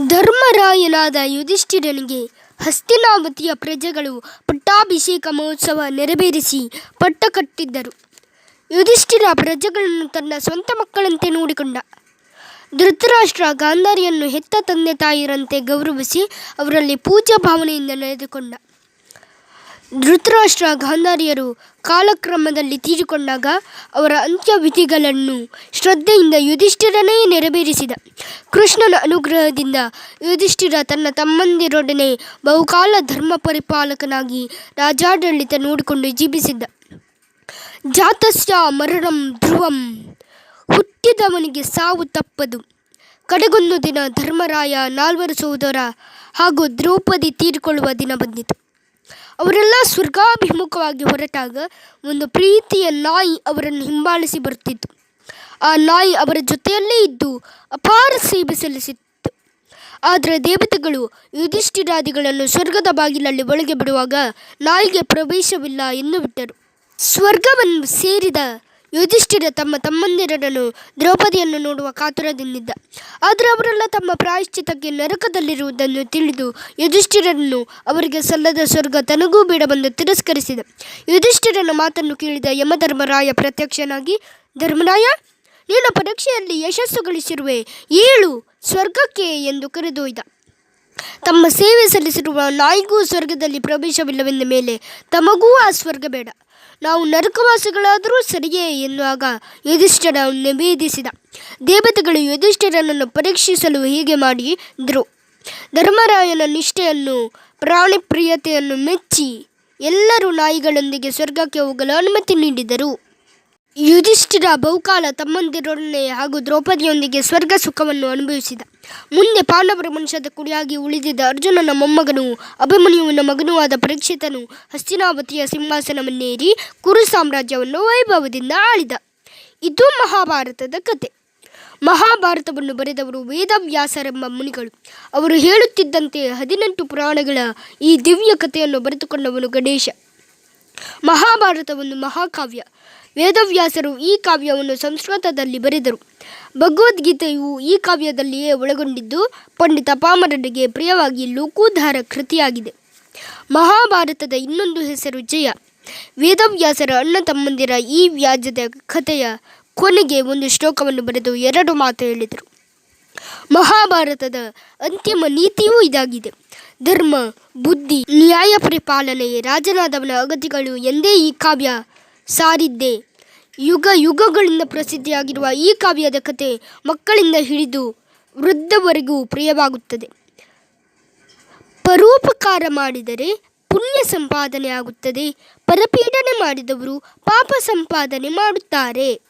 ಧರ್ಮರಾಯನಾದ ಯುಧಿಷ್ಠಿರನಿಗೆ ಹಸ್ತಿನಾವತಿಯ ಪ್ರಜೆಗಳು ಪಟ್ಟಾಭಿಷೇಕ ಮಹೋತ್ಸವ ನೆರವೇರಿಸಿ ಪಟ್ಟ ಕಟ್ಟಿದ್ದರು. ಯುಧಿಷ್ಠಿರ ಪ್ರಜೆಗಳನ್ನು ತನ್ನ ಸ್ವಂತ ಮಕ್ಕಳಂತೆ ನೋಡಿಕೊಂಡ. ಧೃತರಾಷ್ಟ್ರ ಗಾಂಧಾರಿಯನ್ನು ಹೆತ್ತ ತಂದೆ ತಾಯಿಯರಂತೆ ಗೌರವಿಸಿ ಅವರಲ್ಲಿ ಪೂಜಾ ಭಾವನೆಯಿಂದ ನಡೆದುಕೊಂಡ. ಧೃತರಾಷ್ಟ್ರ ಗಾಂಧಾರಿಯರು ಕಾಲಕ್ರಮದಲ್ಲಿ ತೀರಿಕೊಂಡಾಗ ಅವರ ಅಂತ್ಯವಿಧಿಗಳನ್ನು ಶ್ರದ್ಧೆಯಿಂದ ಯುಧಿಷ್ಠಿರನೇ ನೆರವೇರಿಸಿದ. ಕೃಷ್ಣನ ಅನುಗ್ರಹದಿಂದ ಯುಧಿಷ್ಠಿರ ತನ್ನ ತಮ್ಮಂದಿರೊಡನೆ ಬಹುಕಾಲ ಧರ್ಮ ಪರಿಪಾಲಕನಾಗಿ ರಾಜಾಡಳಿತ ನೋಡಿಕೊಂಡು ಜೀವಿಸಿದ್ದ. ಜಾತಸ್ಯ ಮರಣಂ ಧ್ರುವಂ, ಹುಟ್ಟಿದವನಿಗೆ ಸಾವು ತಪ್ಪದು. ಕಡೆಗೊಂದು ದಿನ ಧರ್ಮರಾಯ ನಾಲ್ವರು ಸಹೋದರ ಹಾಗೂ ದ್ರೌಪದಿ ತೀರಿಕೊಳ್ಳುವ ದಿನ ಬಂದಿತು. ಅವರೆಲ್ಲ ಸ್ವರ್ಗಾಭಿಮುಖವಾಗಿ ಹೊರಟಾಗ ಒಂದು ಪ್ರೀತಿಯ ನಾಯಿ ಅವರನ್ನು ಹಿಂಬಾಲಿಸಿ ಬರುತ್ತಿತ್ತು. ಆ ನಾಯಿ ಅವರ ಜೊತೆಯಲ್ಲೇ ಇದ್ದು ಅಪಾರ ಸೇವೆ ಸಲ್ಲಿಸಿತ್ತು. ಆದರೆ ದೇವತೆಗಳು ಯುಧಿಷ್ಠಿರಾದಿಗಳನ್ನು ಸ್ವರ್ಗದ ಬಾಗಿಲಲ್ಲಿ ಒಳಗೆ ಬಿಡುವಾಗ ನಾಯಿಗೆ ಪ್ರವೇಶವಿಲ್ಲ ಎಂದು ಬಿಟ್ಟರು. ಸ್ವರ್ಗವನ್ನು ಸೇರಿದ ಯುಧಿಷ್ಠಿರ ತಮ್ಮ ತಮ್ಮಂದಿರನ್ನು ದ್ರೌಪದಿಯನ್ನು ನೋಡುವ ಕಾತುರದಿಂದಿದ್ದ. ಆದರೆ ಅವರೆಲ್ಲ ತಮ್ಮ ಪ್ರಾಯಶ್ಚಿತಕ್ಕೆ ನರಕದಲ್ಲಿರುವುದನ್ನು ತಿಳಿದು ಯುಧಿಷ್ಠಿರನ್ನು ಅವರಿಗೆ ಸಲ್ಲದ ಸ್ವರ್ಗ ತನಗೂ ಬೇಡವೆಂದು ತಿರಸ್ಕರಿಸಿದ. ಯುಧಿಷ್ಠಿರನ ಮಾತನ್ನು ಕೇಳಿದ ಯಮಧರ್ಮರಾಯ ಪ್ರತ್ಯಕ್ಷನಾಗಿ, ಧರ್ಮರಾಯ ನೀನು ಪರೀಕ್ಷೆಯಲ್ಲಿ ಯಶಸ್ಸು ಗಳಿಸಿರುವೆ. ಏಳು ಸ್ವರ್ಗಕ್ಕೆ ಎಂದು ಕರೆದೊಯ್ದ. ತಮ್ಮ ಸೇವೆ ಸಲ್ಲಿಸಿರುವ ನಾಯಿಗೂ ಸ್ವರ್ಗದಲ್ಲಿ ಪ್ರವೇಶವಿಲ್ಲವೆಂದ ಮೇಲೆ ತಮಗೂ ಆ ಸ್ವರ್ಗ ಬೇಡ. ನಾವು ನರಕವಾಸಿಗಳಾದರೂ ಸರಿಯೇ ಎನ್ನುವಾಗ ಯುಧಿಷ್ಠರ ನಿವೇದಿಸಿದ. ದೇವತೆಗಳು ಯುಧಿಷ್ಠಿರನನ್ನು ಪರೀಕ್ಷಿಸಲು ಹೀಗೆ ಮಾಡಿದರು ಧರ್ಮರಾಯನ ನಿಷ್ಠೆಯನ್ನು, ಪ್ರಾಣಿಪ್ರಿಯತೆಯನ್ನು ಮೆಚ್ಚಿ ಎಲ್ಲರೂ ನಾಯಿಗಳೊಂದಿಗೆ ಸ್ವರ್ಗಕ್ಕೆ ಹೋಗಲು ಅನುಮತಿ ನೀಡಿದರು. ಯುಧಿಷ್ಠಿರ ಬಹುಕಾಲ ತಮ್ಮಂದಿರೊಡನೆ ಹಾಗೂ ದ್ರೌಪದಿಯೊಂದಿಗೆ ಸ್ವರ್ಗ ಸುಖವನ್ನು ಅನುಭವಿಸಿದ. ಮುಂದೆ ಪಾಂಡವರ ಮನುಷ್ಯದ ಕುಡಿಯಾಗಿ ಉಳಿದಿದ್ದ ಅರ್ಜುನನ ಮೊಮ್ಮಗನು, ಅಭಿಮನ್ಯುವಿನ ಮಗನೂ ಆದ ಪರೀಕ್ಷಿತನು ಹಸ್ತಿನಾವತಿಯ ಸಿಂಹಾಸನವನ್ನೇರಿ ಕುರು ಸಾಮ್ರಾಜ್ಯವನ್ನು ವೈಭವದಿಂದ ಆಳಿದ. ಇದು ಮಹಾಭಾರತದ ಕತೆ. ಮಹಾಭಾರತವನ್ನು ಬರೆದವರು ವೇದವ್ಯಾಸರೆಂಬ ಮುನಿಗಳು. ಅವರು ಹೇಳುತ್ತಿದ್ದಂತೆ ಹದಿನೆಂಟು ಪುರಾಣಗಳ ಈ ದಿವ್ಯ ಕಥೆಯನ್ನು ಬರೆದುಕೊಂಡವನು ಗಣೇಶ. ಮಹಾಭಾರತ ಒಂದು ಮಹಾಕಾವ್ಯ. ವೇದವ್ಯಾಸರು ಈ ಕಾವ್ಯವನ್ನು ಸಂಸ್ಕೃತದಲ್ಲಿ ಬರೆದರು. ಭಗವದ್ಗೀತೆಯು ಈ ಕಾವ್ಯದಲ್ಲಿಯೇ ಒಳಗೊಂಡಿದ್ದು, ಪಂಡಿತ ಪಾಮರಡಿಗೆ ಪ್ರಿಯವಾಗಿ ಲೋಕೋದ್ಧಾರ ಕೃತಿಯಾಗಿದೆ. ಮಹಾಭಾರತದ ಇನ್ನೊಂದು ಹೆಸರು ಜಯ. ವೇದವ್ಯಾಸರ ಅಣ್ಣ ತಮ್ಮಂದಿರ ಈ ವ್ಯಾಜ್ಯದ ಕಥೆಯ ಕೊನೆಗೆ ಒಂದು ಶ್ಲೋಕವನ್ನು ಬರೆದು ಎರಡು ಮಾತು ಹೇಳಿದರು. ಮಹಾಭಾರತದ ಅಂತಿಮ ನೀತಿಯೂ ಇದಾಗಿದೆ. ಧರ್ಮ, ಬುದ್ಧಿ, ನ್ಯಾಯ ಪರಿಪಾಲನೆ ರಾಜನಾದವನ ಅಗತಿಗಳು ಎಂದೇ ಈ ಕಾವ್ಯ ಸಾರಿದ್ದೆ. ಯುಗ ಯುಗಗಳಿಂದ ಪ್ರಸಿದ್ಧಿಯಾಗಿರುವ ಈ ಕಾವ್ಯದ ಕತೆ ಮಕ್ಕಳಿಂದ ಹಿಡಿದು ವೃದ್ಧವರೆಗೂ ಪ್ರಿಯವಾಗುತ್ತದೆ. ಪರೋಪಕಾರ ಮಾಡಿದರೆ ಪುಣ್ಯ ಸಂಪಾದನೆ ಆಗುತ್ತದೆ. ಪರಪೀಡನೆ ಮಾಡಿದವರು ಪಾಪ ಸಂಪಾದನೆ ಮಾಡುತ್ತಾರೆ.